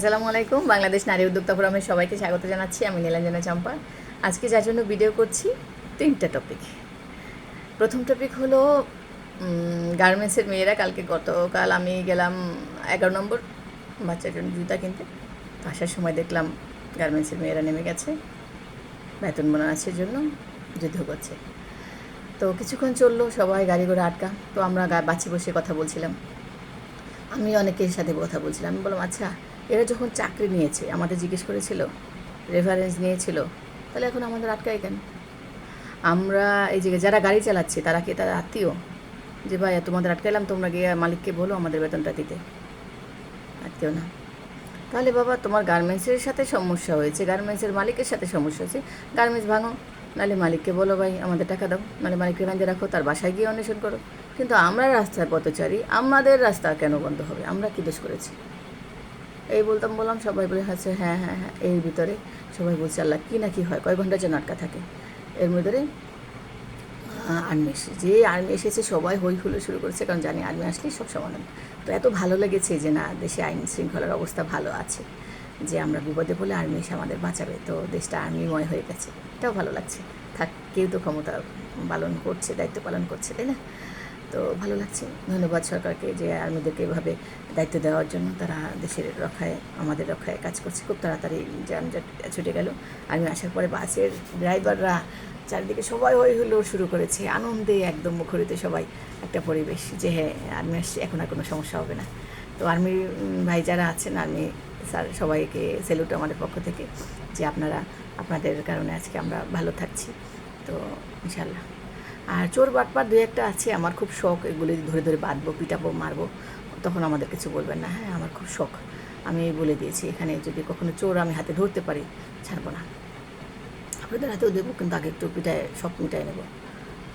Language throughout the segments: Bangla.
আসসালামু আলাইকুম, বাংলাদেশ নারী উদ্যোক্তা ফোরামের সবাইকে স্বাগত জানাচ্ছি। আমি নীলাঞ্জনা চম্পা। আজকে যার জন্য ভিডিও করছি, তিনটা টপিক প্রথম টপিক হলো গার্মেন্টসের মেয়েরা, কালকে গতকাল আমি গেলাম এগারো নম্বর, বাচ্চার জন্য জুতা কিনতে। আসার সময় দেখলাম গার্মেন্টসের মেয়েরা নেমে গেছে। বেতন বোনাসের জন্য যুদ্ধ করছে। তো কিছুক্ষণ চলল, সবাই গাড়ি ঘোড়া আটকা। তো আমরা বাচ্চা বসে কথা বলছিলাম। আমি অনেকের সাথে কথা বলছিলাম। আমি বললাম আচ্ছা এরা যখন চাকরি নিয়েছে, আমাদের জিজ্ঞেস করেছিল রেফারেন্স নিয়েছিল, তাহলে এখন আমাদের আটকায় কেন? আমরা এই যে যারা গাড়ি চালাচ্ছে, তারা কি? তারা আত্মীয়। যে ভাই তোমাদের আটকাইলাম, তোমরা গিয়ে মালিককে বলো আমাদের বেতনটা দিতে। আত্মীয় না। তাহলে বাবা, তোমার গার্মেন্টসের সাথে সমস্যা হয়েছে গার্মেন্টসের মালিকের সাথে সমস্যা হয়েছে। গার্মেন্টস ভাঙো, নাহলে মালিককে বলো ভাই, আমাদের টাকা দাও। নাহলে মালিককে বেঁধে রাখো, তার বাসায় গিয়ে অন্বেষণ করো। কিন্তু আমরা রাস্তায় পথচারী, আমাদের রাস্তা কেন বন্ধ হবে? আমরা কী দোষ করেছি? এই বলতাম, বললাম, সবাই বলে হাসছে হ্যাঁ হ্যাঁ হ্যাঁ এর ভিতরে সবাই বলছে, আল্লাহ, কী না কী হয়? কয় ঘণ্টা যেন আটকা থাকে। এর ভিতরে আর্মি এসে, যে আর্মি এসেছে, সবাই হই হুলো শুরু করেছে, কারণ জানি আর্মি আসলেই সব সমাধান। তো এত ভালো লেগেছে যে, না, দেশে আইন শৃঙ্খলার অবস্থা ভালো আছে, যে আমরা বিপদে পড়লে আর্মি এসে আমাদের বাঁচাবে। তো দেশটা আর্মিময় হয়ে গেছে। এটাও ভালো লাগছে। থাক, কেউ তো ক্ষমতা পালন করছে, দায়িত্ব পালন করছে, তাই না? তো ভালো লাগছে। ধন্যবাদ সরকারকে যে আর্মিদেরকে এভাবে দায়িত্ব দেওয়ার জন্য তারা দেশের রক্ষায় আমাদের রক্ষায় কাজ করছে। খুব তাড়াতাড়ি যানজট ছুটে গেল। আর্মি আসার পরে বাসের ড্রাইভাররা চারিদিকে সবাই হই হুল্লোড় শুরু করেছে। আনন্দে একদম মুখরিত সবাই। একটা পরিবেশ যে হ্যাঁ আর্মি আসছে এখন আর কোনো সমস্যা হবে না। তো আর্মির উম, ভাই যারা আছেন আর্মি স্যার সবাইকে স্যালুট আমাদের পক্ষ থেকে যে আপনারা আপনাদের কারণে আজকে আমরা ভালো থাকছি। তো ইনশাল্লাহ আর চোর বাটপার দু একটা আছে, আমার খুব শখ, এগুলি ধরে ধরে বাঁধবো, পিটাবো, মারবো। তখন আমাদের কিছু বলবেন না হ্যাঁ আমার খুব শখ। আমি বলে দিয়েছি, এখানে যদি কখনো চোর আমি হাতে ধরতে পারি, ছাড়বো না। আপনাদের হাতেও দেবো, কিন্তু আগে একটু পিটায় সব মিটাই নেব।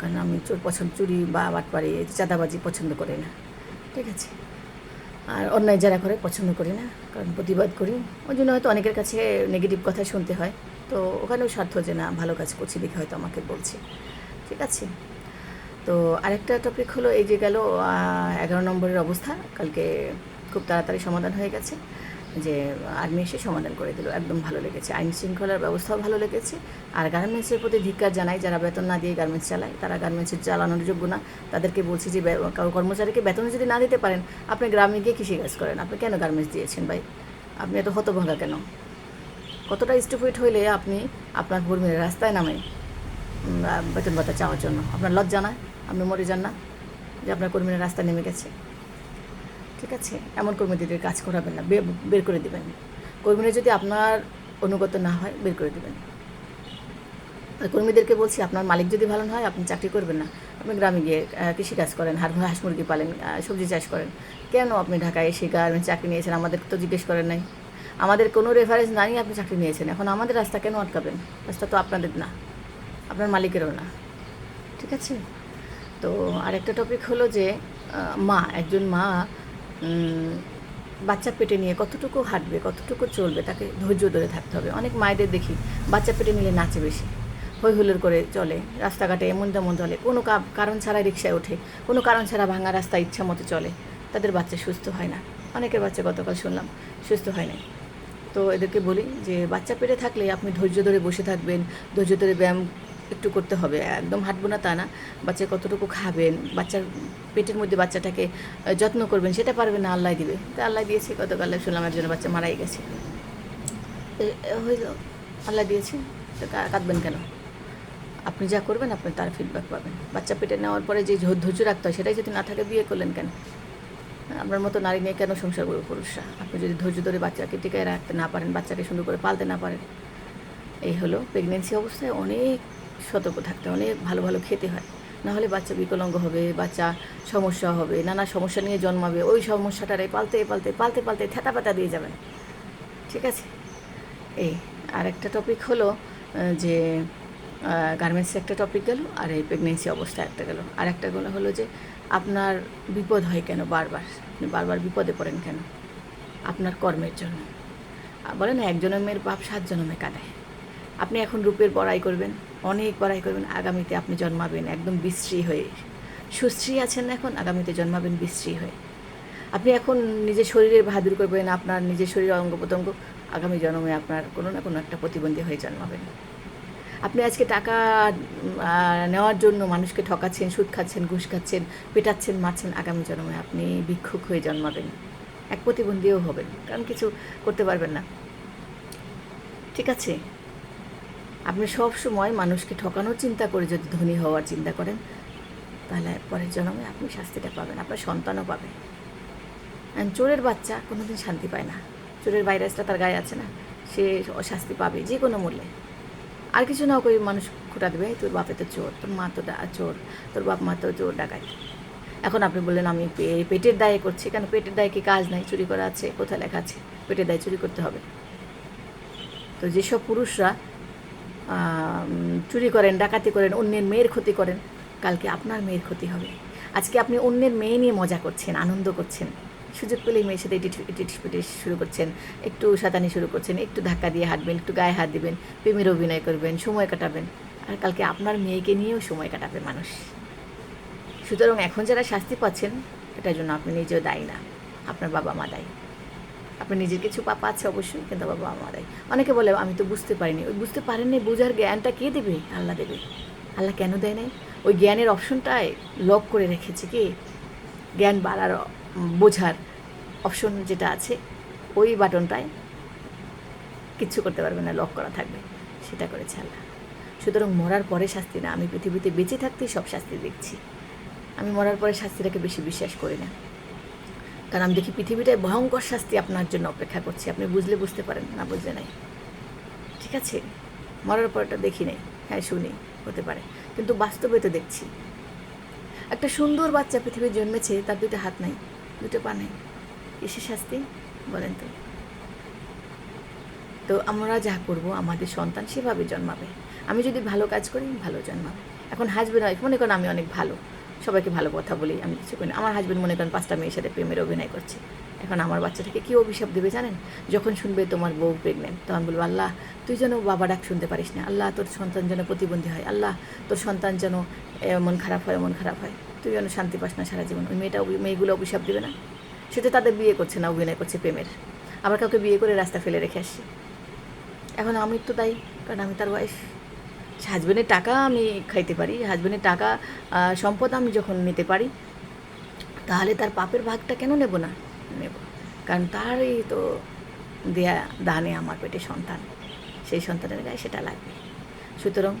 কারণ আমি চোর পছন্দ, চুরি বা বাটপারি চাঁদাবাজি পছন্দ করি না। ঠিক আছে? আর অন্যায় যারা করে, পছন্দ করি না, কারণ প্রতিবাদ করি। ওই জন্য হয়তো অনেকের কাছে নেগেটিভ কথা শুনতে হয়। তো ওখানেও স্বার্থ যে, না, ভালো কাজ করছি দেখে হয়তো আমাকে বলছে। ঠিক আছে? তো আরেকটা টপিক হলো এই যে গেল এগারো নম্বরের অবস্থা। কালকে খুব তাড়াতাড়ি সমাধান হয়ে গেছে। যে আর্মি এসে সমাধান করে দিল, একদম ভালো লেগেছে। আইন শৃঙ্খলার ব্যবস্থাও ভালো লেগেছে। আর গার্মেন্টসের প্রতি ধিক্কার জানাই, যারা বেতন না দিয়ে গার্মেন্টস চালায়, তারা গার্মেন্টসের চালানোর যোগ্য না। তাদেরকে বলছি যে কর্মচারীকে বেতন যদি না দিতে পারেন, আপনি গ্রামে গিয়ে কৃষিকাজ করেন। আপনি কেন গার্মেন্টস দিয়েছেন ভাই? আপনি এত হতভঙ্গা কেন? কতটা স্টুপিড হইলে আপনি আপনার কর্মীরা রাস্তায় নামে বেতন ভাতা চাওয়ার জন্য। আপনার লজ্জা না? আপনি মরে যান না? যে আপনার কর্মীরা রাস্তায় নেমে গেছে। ঠিক আছে? এমন কর্মীদের কাজ করাবেন না। বের করে দেবেন। কর্মীরা যদি আপনার অনুগত না হয়, বের করে দেবেন। কর্মীদেরকে বলছি, আপনার মালিক যদি ভালো না হয়, আপনি চাকরি করবেন না। আপনি গ্রামে গিয়ে কৃষিকাজ করেন হাড় হাঁস মুরগি পালেন সবজি চাষ করেন। কেন আপনি ঢাকায় এসে গার্মেন্ট চাকরি নিয়েছেন? আমাদের তো জিজ্ঞেস করেন নাই। আমাদের কোনো রেফারেন্স নাই, আপনি চাকরি নিয়েছেন। এখন আমাদের রাস্তা কেন আটকাবেন? রাস্তা তো আপনাদের না। আপনার মালিকেরও না। ঠিক আছে? তো আরেকটা টপিক হলো যে মা, একজন মা বাচ্চা পেটে নিয়ে কতটুকু হাঁটবে, কতটুকু চলবে, তাকে ধৈর্য ধরে থাকতে হবে। অনেক মায়েদের দেখি বাচ্চা পেটে নিলে নাচে বেশি, হই হুল্লোড় করে চলে, রাস্তাঘাটে এমন তেমন চলে, কোনো কারণ ছাড়া রিক্সায় ওঠে, কোনো কারণ ছাড়া ভাঙা রাস্তা ইচ্ছা মতো চলে, তাদের বাচ্চা সুস্থ হয় না। অনেকের বাচ্চা গতকাল শুনলাম, সুস্থ হয় না তো এদেরকে বলি যে, বাচ্চা পেটে থাকলে আপনি ধৈর্য ধরে বসে থাকবেন, ধৈর্য ধরে ব্যায়াম একটু করতে হবে। একদম হাঁটবো না তা না। বাচ্চা কতটুকু খাবেন? বাচ্চার পেটের মধ্যে বাচ্চাটাকে যত্ন করবেন, সেটা পারবেন না, আল্লাহ দিবে। তা আল্লাহ দিয়েছে, গতকাল শুনলাম একজন বাচ্চা মারাই গেছে। হইল, আল্লাহ দিয়েছে কাঁদবেন কেন? আপনি যা করবেন, আপনি তার ফিডব্যাক পাবেন। বাচ্চা পেটে নেওয়ার পরে যে ধৈর্য রাখতে হয়, সেটাই যদি না থাকে, বিয়ে করলেন কেন? আপনার মতো নারী নিয়ে কেন সংসার করবে পুরুষরা? আপনি যদি ধৈর্য ধরে বাচ্চাকে টিকায় রাখতে না পারেন, বাচ্চাকে সুন্দর করে পালতে না পারেন, এই হলো প্রেগনেন্সি অবস্থায় অনেক সতর্ক থাকতে অনেক ভালো ভালো খেতে হয়। না হলে বাচ্চা বিকলাঙ্গ হবে, বাচ্চা সমস্যা হবে, নানা সমস্যা নিয়ে জন্মাবে, ওই সমস্যাটারে পালতে পালতে পালতে পালতে থ্যাতা পাতা দিয়ে যাবেন। ঠিক আছে? এই আর একটা টপিক হলো যে গার্মেন্টসে একটা টপিক গেল, আর এই প্রেগনেন্সি অবস্থা একটা গেল। আর একটা গুলো হলো যে, আপনার বিপদ হয় কেন বারবার? বারবার বিপদে পড়েন কেন? আপনার কর্মের জন্য। বলে না এক জনমের বাপ সাত জনমে কাঁদায় আপনি এখন রূপের বড়াই করবেন, অনেক বড়াই করবেন, আগামীতে আপনি জন্মাবেন একদম বিশ্রী হয়ে। সুশ্রী আছেন এখন, আগামীতে জন্মাবেন বিশ্রী হয়ে। আপনি এখন নিজের শরীরের বাহাদুর করবেন, আপনার নিজের শরীরের অঙ্গ প্রত্যঙ্গ আগামী জন্মে আপনার কোনো না কোনো একটা প্রতিবন্ধী হয়ে জন্মাবেন। আপনি আজকে টাকা নেওয়ার জন্য মানুষকে ঠকাচ্ছেন, সুদ খাচ্ছেন, ঘুষ খাচ্ছেন, পেটাচ্ছেন, মারছেন, আগামী জন্মে আপনি ভিক্ষুক হয়ে জন্মাবেন। এক প্রতিবন্ধীও হবেন, কারণ কিছু করতে পারবেন না। ঠিক আছে? আপনি সব সময় মানুষকে ঠকানোর চিন্তা করে যদি ধনী হওয়ার চিন্তা করেন, তাহলে পরের জন্মে আপনি শাস্তিটা পাবেন, আপনার সন্তানও পাবে। চোরের বাচ্চা কোনোদিন শান্তি পায় না। চোরের ভাইরাসটা তার গায়ে আছে না, সে শাস্তি পাবে যে কোনো মূল্যে। আর কিছু না করে মানুষ খোটা দেবে, তোর বাপে তো চোর, তোর মা তো চোর, তোর বাপ মা তো চোর ডাকাই এখন আপনি বললেন আমি পেটের দায়ে করছি, কেন পেটের দায়ে কি কাজ নাই? চুরি করা আছে, কোথায় লেখা আছে? পেটের দায়ে চুরি করতে হবে। তো যেসব পুরুষরা চুরি করেন, ডাকাতি করেন, অন্যের মেয়ের ক্ষতি করেন, কালকে আপনার মেয়ের ক্ষতি হবে। আজকে আপনি অন্যের মেয়ে নিয়ে মজা করছেন, আনন্দ করছেন। সুযোগ পেলেই মেয়ের সাথে ইটিস পিটিস শুরু করছেন, একটু সাতানি শুরু করছেন, একটু ধাক্কা দিয়ে হাঁটবেন, একটু গায়ে হাত দিবেন, প্রেমের অভিনয় করবেন, সময় কাটাবেন। আর কালকে আপনার মেয়েকে নিয়েও সময় কাটাবে মানুষ। সুতরাং এখন যারা শাস্তি পাচ্ছেন, এটার জন্য আপনি নিজেও দায়ী না। আপনার বাবা মা দায়ী। আপনি নিজের কিছু পাপা আছে অবশ্যই, কিন্তু বাবা মা দায়ী অনেকে বলে, আমি তো বুঝতে পারিনি। ওই বুঝতে পারেননি বোঝার জ্ঞানটা কে দেবে? আল্লাহ দেবে। আল্লাহ কেন দেয় নাই? ওই জ্ঞানের অপশনটায় লক করে রেখেছে কি? জ্ঞান বাড়ার বোঝার অপশন যেটা আছে, ওই বাটনটায় কিচ্ছু করতে পারবে না লক করা থাকবে। সেটা করেছে আল্লাহ। সুতরাং মরার পরে শাস্তি না। আমি পৃথিবীতে বেঁচে থাকতেই সব শাস্তি দেখছি। আমি মরার পরে শাস্তিটাকে বেশি বিশ্বাস করি না। কারণ আমি দেখি পৃথিবীটায় ভয়ঙ্কর শাস্তি আপনার জন্য অপেক্ষা করছে। আপনি বুঝলে বুঝতে পারেন, না বুঝলে নাই। ঠিক আছে? মরার পরটা দেখি নেই। হ্যাঁ শুনি, হতে পারে। কিন্তু বাস্তবে তো দেখছি। একটা সুন্দর বাচ্চা পৃথিবীর জন্মেছে, তার দুটো হাত নাই দুটো পা নেই। কিসের শাস্তি? বলেন তো। তো আমরা যা করব, আমাদের সন্তান সেভাবে জন্মাবে। আমি যদি ভালো কাজ করি, ভালো জন্মাবে। এখন হাজবেন্ড ওয়াইফ মনে করেন আমি অনেক ভালো। সবাইকে ভালো কথা বলি, আমি কিছু করি আমার হাজব্যান্ড মনে করেন পাঁচটা মেয়ের সাথে প্রেমের অভিনয় করছে। এখন আমার বাচ্চাটাকে কী অভিশাপ দেবে জানেন? যখন শুনবে তোমার বউ প্রেগনেন্ট তখন বলব, আল্লাহ, তুই যেন বাবা ডাক শুনতে পারিস না। আল্লাহ, তোর সন্তান যেন প্রতিবন্ধী হয়। আল্লাহ, তোর সন্তান যেন এমন খারাপ হয় এমন খারাপ হয়। তুই যেন শান্তি পাস না সারা জীবন। ওই মেয়েটা মেয়েগুলো অভিশাপ দেবে না। সেটা তাদের বিয়ে করছে না, অভিনয় করছে প্রেমের। আবার কাউকে বিয়ে করে রাস্তা ফেলে রেখে আসছে। এখন আমি তো তাই, কারণ আমি তার ওয়াইফ হাজবেন্ডের টাকা আমি খাইতে পারি হাজবেন্ডের টাকা সম্পদ আমি যখন নিতে পারি, তাহলে তার পাপের ভাগটা কেন নেব না? নেব। কারণ তারই তো দেয়া, দানে আমার পেটে সন্তান। সেই সন্তানের গায়ে সেটা লাগবে। সুতরাং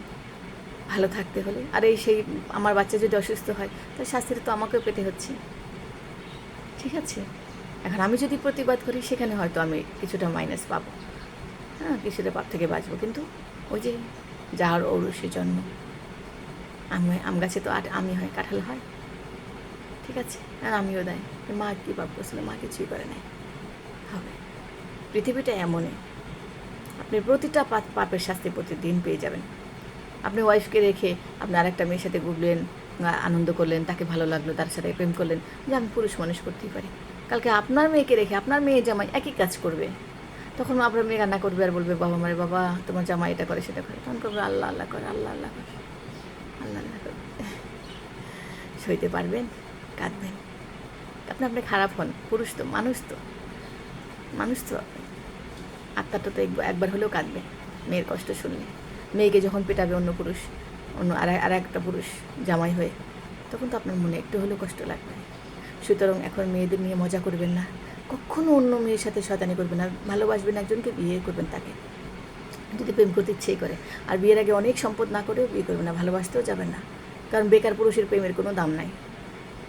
ভালো থাকতে হলে, আর এই সেই আমার বাচ্চা যদি অসুস্থ হয়, তার শাস্তিটা তো আমাকেও পেতে হচ্ছে। ঠিক আছে? এখন আমি যদি প্রতিবাদ করি, সেখানে হয়তো আমি কিছুটা মাইনাস পাবো। হ্যাঁ কিছুটা পাপ থেকে বাঁচবো। কিন্তু ওই যে যার ঔরসে জন্ম। আম আম গাছে তো আট আমি হয় কাঁঠাল হয়। ঠিক আছে? আর আমিও দেয়। মা কী পাপ করছিল মা কিছুই করে নাই। হবে। পৃথিবীটা এমনই। আপনি প্রতিটা পাপ- পাপের শাস্তি প্রতিদিন পেয়ে যাবেন। আপনি ওয়াইফকে রেখে আপনি আরেকটা মেয়ের সাথে ঘুরলেন আনন্দ করলেন, তাকে ভালো লাগল, তার সাথে প্রেম করলেন, যে আমি পুরুষ মানুষ করতেই পারি। কালকে আপনার মেয়েকে রেখে আপনার মেয়ে জামাই একই কাজ করবে। তখন আপনার মেয়ে রান্না করবে আর বলবে, বাবা মারে বাবা, তোমার জামাই এটা করে, সেটা করে। তখন করবে, আল্লাহ আল্লাহ করে, আল্লাহ আল্লাহ করে, আল্লাহ আল্লাহ করে। সইতে পারবেন, কাঁদবেন। আপনি আপনি খারাপ হন, পুরুষ তো, মানুষ তো মানুষ তো। আত্মাটা তো একবার হলেও কাঁদবে, মেয়ের কষ্ট শুনলে। মেয়েকে যখন পেটাবে অন্য পুরুষ, অন্য আর আর একটা পুরুষ জামাই হয়ে, তখন তো আপনার মনে একটু হলেও কষ্ট লাগবে। সুতরাং এখন মেয়েদের নিয়ে মজা করবেন না। কখনো অন্য মেয়ের সাথে শয়তানি করবেন না, ভালোবাসবেন একজনকে, বিয়ে করবেন তাকে। যদি প্রেম করতে ইচ্ছেই করে। আর বিয়ের আগে অনেক সম্পদ না করেও বিয়ে করবেন না, ভালোবাসতেও যাবেন না। কারণ বেকার পুরুষের প্রেমের কোনো দাম নাই।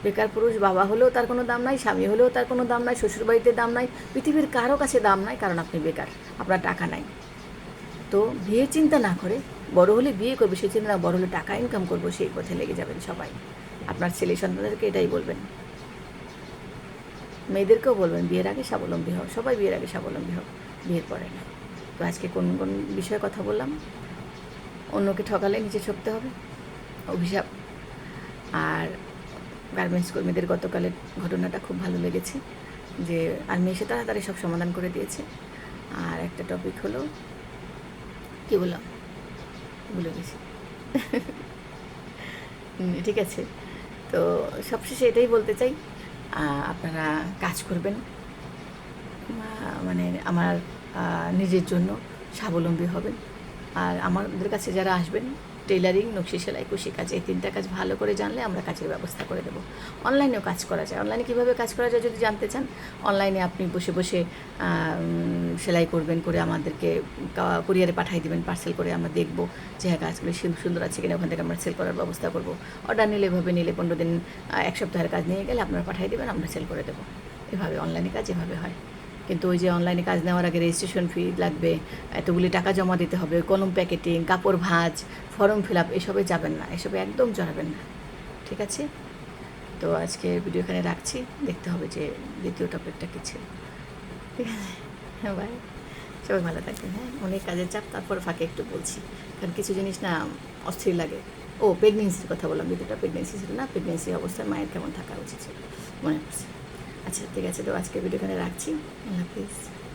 বেকার পুরুষ বাবা হলেও তার কোনো দাম নাই, স্বামী হলেও তার কোনো দাম নাই, শ্বশুরবাড়িতে দাম নাই, পৃথিবীর কারও কাছে দাম নাই, কারণ আপনি বেকার, আপনার টাকা নাই। তো বিয়ে চিন্তা না করে, বড় হলে বিয়ে করবে, সেই চিন্তা না, বড় হলে টাকা ইনকাম করব, সেই পথে লেগে যাবেন সবাই। আপনার ছেলে সন্তানদেরকে এটাই বলবেন। মেয়েদেরকেও বলবেন, বিয়ের আগে স্বাবলম্বী হও। সবাই বিয়ের আগে স্বাবলম্বী হোক, বিয়ের পরে না। তো আজকে কোন কোন বিষয়ে কথা বললাম? অন্যকে ঠকালে নিচে ছপতে হবে, অভিশাপ। আর গার্মেন্টস কর্মীদের গতকালের ঘটনাটা খুব ভালো লেগেছে, যে আর্মি এসে তাড়াতাড়ি সব সমাধান করে দিয়েছে। আর একটা টপিক হলো, কী বললাম? ভুলে গেছি। ঠিক আছে। তো সবশেষে এটাই বলতে চাই আপনারা কাজ করবেন। মানে আমার নিজের জন্য স্বাবলম্বী হবেন। আর আমাদের কাছে যারা আসবেন টেলারিং নকশি সেলাই, কুশি কাজ, এই তিনটা কাজ ভালো করে জানলে আমরা কাজের ব্যবস্থা করে দেবো। অনলাইনেও কাজ করা যায়। অনলাইনে কীভাবে কাজ করা যায় যদি জানতে চান, অনলাইনে আপনি বসে বসে সেলাই করবেন করে আমাদেরকে কুরিয়ারে পাঠিয়ে দেবেন, পার্সেল করে আমরা দেখব যে হ্যাঁ কাজগুলো সুন্দর আছে কিনা, ওখান থেকে আমরা সেল করার ব্যবস্থা করব। অর্ডার নিলে, এভাবে নিলে পনেরো দিন এক সপ্তাহের কাজ নিয়ে গেলে আপনারা পাঠিয়ে দেবেন, আমরা সেল করে দেবো। এভাবে অনলাইনে কাজ এভাবে হয়। কিন্তু ওই যে অনলাইনে কাজ নেওয়ার আগে রেজিস্ট্রেশন ফি লাগবে, এতগুলি টাকা জমা দিতে হবে, কলম প্যাকেটিং, কাপড় ভাঁজ ফর্ম ফিল আপ এসবে যাবেন না, এসবে একদম জড়াবেন না, ঠিক আছে? তো আজকে ভিডিও এখানে রাখছি, দেখতে হবে যে দ্বিতীয় টপিকটা কী ছিল, ঠিক আছে? হ্যাঁ ভাই সবাই ভালো থাকবেন হ্যাঁ? অনেক কাজের চাপ, তারপর ফাঁকে একটু বলছি, কারণ কিছু জিনিস না অস্থির লাগে। ও প্রেগনেন্সির কথা বললাম, দ্বিতীয়টা প্রেগনেন্সি ছিল না প্রেগনেন্সি অবস্থায় মায়ের কেমন থাকা উচিত ছিল, মনে পড়ছে। আচ্ছা ঠিক আছে তো আজকে ভিডিও এখানে রাখছি। আল্লাহ হাফিজ।